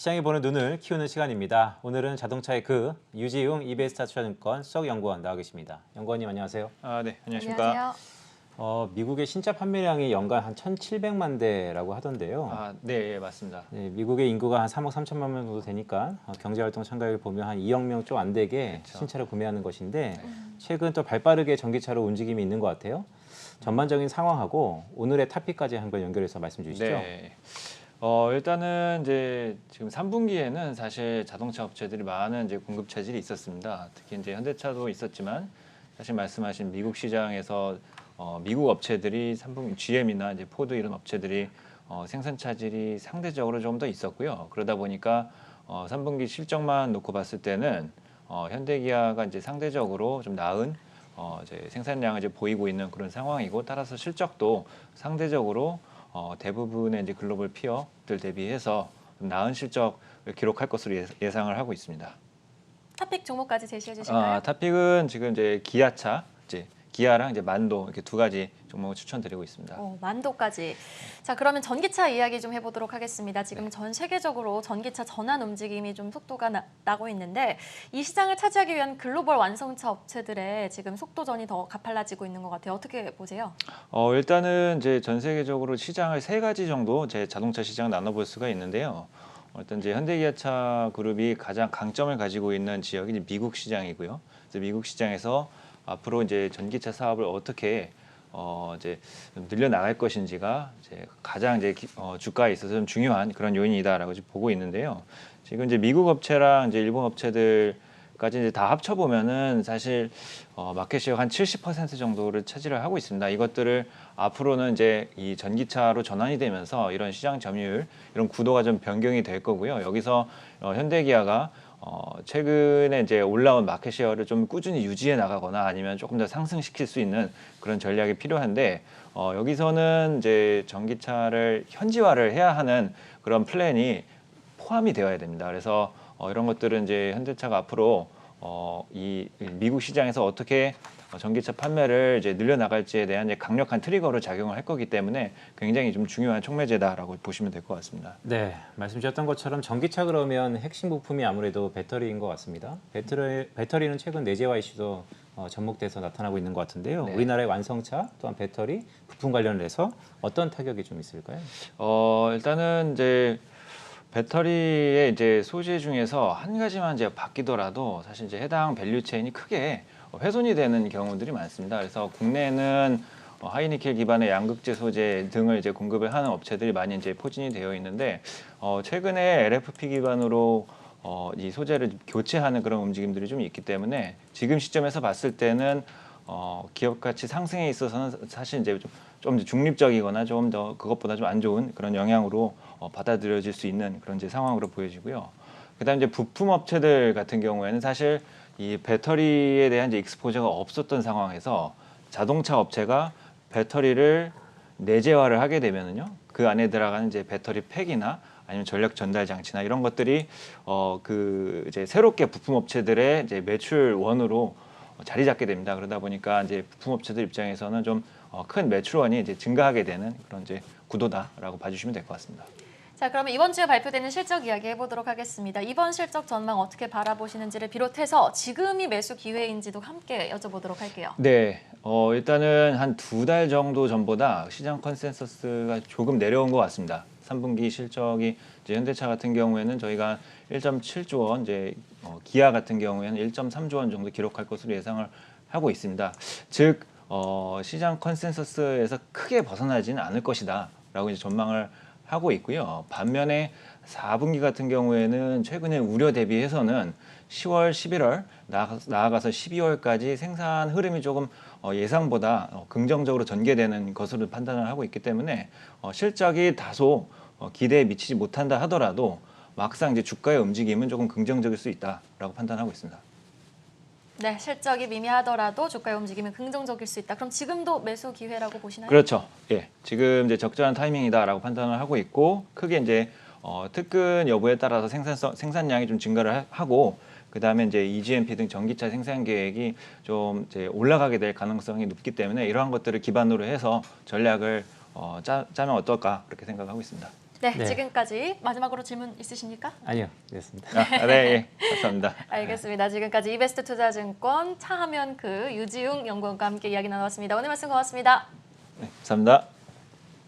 시장이 보는 눈을 키우는 시간입니다. 오늘은 자동차의 그 유지웅 이베스타 투자증권 수석 연구원 나와 계십니다. 연구원님 안녕하세요. 아, 네. 안녕하십니까. 안녕하세요. 어, 미국의 신차 판매량이 연간 한 1,700만 대라고 하던데요. 아, 네, 예, 맞습니다. 네, 미국의 인구가 한 3억 3천만 명 정도 되니까 어, 경제활동 참가율 보면 한 2억 명 좀 안 되게 그렇죠. 신차를 구매하는 것인데 최근 또 발빠르게 전기차로 움직임이 있는 것 같아요. 전반적인 상황하고 오늘의 타픽까지 한번 연결해서 말씀 주시죠. 네. 어, 일단은 이제 지금 3분기에는 사실 자동차 업체들이 많은 이제 공급 차질이 있었습니다. 특히 이제 현대차도 있었지만 사실 말씀하신 미국 시장에서 어, 미국 업체들이 3분기 GM이나 이제 포드 이런 업체들이 어, 생산 차질이 상대적으로 좀 더 있었고요. 그러다 보니까 어, 3분기 실적만 놓고 봤을 때는 어, 현대기아가 이제 상대적으로 좀 나은 어, 이제 생산량을 이제 보이고 있는 그런 상황이고 따라서 실적도 상대적으로 어, 대부분의 이제 글로벌 피어들 대비해서 좀 나은 실적을 기록할 것으로 예- 예상을 하고 있습니다. 타픽 종목까지 제시해 주실까요? 아, 타픽은 지금 이제 기아차, 이제 기아랑 이제 만도 이렇게 두 가지 종목을 추천드리고 있습니다. 어, 만도까지. 자, 그러면 전기차 이야기 좀 해보도록 하겠습니다. 지금 네. 전 세계적으로 전기차 전환 움직임이 좀 속도가 나, 나고 있는데 이 시장을 차지하기 위한 글로벌 완성차 업체들의 지금 속도전이 더 가팔라지고 있는 것 같아요. 어떻게 보세요? 어, 일단은 이제 전 세계적으로 시장을 세 가지 정도 제 자동차 시장 나눠볼 수가 있는데요. 어, 일단 이제 현대기아차 그룹이 가장 강점을 가지고 있는 지역이 미국 시장이고요. 그래서 미국 시장에서 앞으로 이제 전기차 사업을 어떻게 어, 이제 좀 늘려 나갈 것인지가 이제 가장 이제 기- 어, 주가에 있어서 좀 중요한 그런 요인이다라고 지금 보고 있는데요. 지금 이제 미국 업체랑 이제 일본 업체들까지 이제 다 합쳐 보면은 사실 어, 마켓시어 한70% 정도를 차지를 하고 있습니다. 이것들을 앞으로는 이제 이 전기차로 전환이 되면서 이런 시장 점유율 이런 구도가 좀 변경이 될 거고요. 여기서 어, 현대기아가 어, 최근에 이제 올라온 마켓시어를 좀 꾸준히 유지해 나가거나 아니면 조금 더 상승시킬 수 있는 그런 전략이 필요한데 어, 여기서는 이제 전기차를 현지화를 해야 하는 그런 플랜이 포함이 되어야 됩니다. 그래서 어, 이런 것들은 이제 현대차가 앞으로 어, 이 미국 시장에서 어떻게 어, 전기차 판매를 이제 늘려나갈지에 대한 이제 강력한 트리거로 작용을 할 거기 때문에 굉장히 좀 중요한 촉매제다라고 보시면 될 것 같습니다. 네, 말씀 주셨던 것처럼 전기차 그러면 핵심 부품이 아무래도 배터리인 것 같습니다. 배터리, 배터리는 최근 내재화 이슈도 어, 접목돼서 나타나고 있는 것 같은데요. 네. 우리나라의 완성차 또한 배터리 부품 관련해서 어떤 타격이 좀 있을까요? 어, 일단은 이제 배터리의 이제 소재 중에서 한 가지만 이제 바뀌더라도 사실 이제 해당 밸류 체인이 크게 훼손이 되는 경우들이 많습니다. 그래서 국내에는 어, 하이니켈 기반의 양극재 소재 등을 이제 공급을 하는 업체들이 많이 이제 포진이 되어 있는데 어, 최근에 LFP 기반으로 어, 이 소재를 교체하는 그런 움직임들이 좀 있기 때문에 지금 시점에서 봤을 때는 어, 기업 가치 상승에 있어서는 사실 이제 좀, 좀 중립적이거나 좀 더 그것보다 좀 안 좋은 그런 영향으로 어, 받아들여질 수 있는 그런 이제 상황으로 보여지고요. 그다음 이제 부품 업체들 같은 경우에는 사실 이 배터리에 대한 이제 익스포저가 없었던 상황에서 자동차 업체가 배터리를 내재화를 하게 되면은요 그 안에 들어가는 이제 배터리 팩이나 아니면 전력 전달 장치나 이런 것들이 어 그 이제 새롭게 부품 업체들의 이제 매출원으로 자리 잡게 됩니다. 그러다 보니까 이제 부품 업체들 입장에서는 좀 어, 큰 매출원이 이제 증가하게 되는 그런 이제 구도다라고 봐주시면 될 것 같습니다. 자, 그러면 이번 주에 발표되는 실적 이야기 해보도록 하겠습니다. 이번 실적 전망 어떻게 바라보시는지를 비롯해서 지금이 매수 기회인지도 함께 여쭤보도록 할게요. 네, 어, 일단은 한 두 달 정도 전보다 시장 컨센서스가 조금 내려온 것 같습니다. 3분기 실적이 이제 현대차 같은 경우에는 저희가 1.7조 원, 이제 어, 기아 같은 경우에는 1.3조 원 정도 기록할 것으로 예상을 하고 있습니다. 즉 어, 시장 컨센서스에서 크게 벗어나지는 않을 것이다라고 이제 전망을 하고 있고요. 반면에 4분기 같은 경우에는 최근에 우려 대비해서는 10월, 11월 나아가- 나아가서 12월까지 생산 흐름이 조금 어, 예상보다 어, 긍정적으로 전개되는 것으로 판단을 하고 있기 때문에 어, 실적이 다소 어, 기대에 미치지 못한다 하더라도 막상 이제 주가의 움직임은 조금 긍정적일 수 있다라고 판단하고 있습니다. 네, 실적이 미미하더라도 주가의 움직임이 긍정적일 수 있다. 그럼 지금도 매수 기회라고 보시나요? 그렇죠. 예, 지금 이제 적절한 타이밍이다라고 판단을 하고 있고 크게 이제 어, 특근 여부에 따라서 생산성 생산량이 좀 증가를 하- 하고 그 다음에 이제 EGMP 등 전기차 생산 계획이 좀 이제 올라가게 될 가능성이 높기 때문에 이러한 것들을 기반으로 해서 전략을 어, 짜, 짜면 어떨까 그렇게 생각하고 있습니다. 네, 네. 지금까지 마지막으로 질문 있으십니까? 아니요, 됐습니다. 아, 네, 예, 감사합니다. 알겠습니다. 지금까지 이베스트 투자증권 차하면 그 유지웅 연구원과 함께 이야기 나눠봤습니다. 오늘 말씀 고맙습니다. 네, 감사합니다.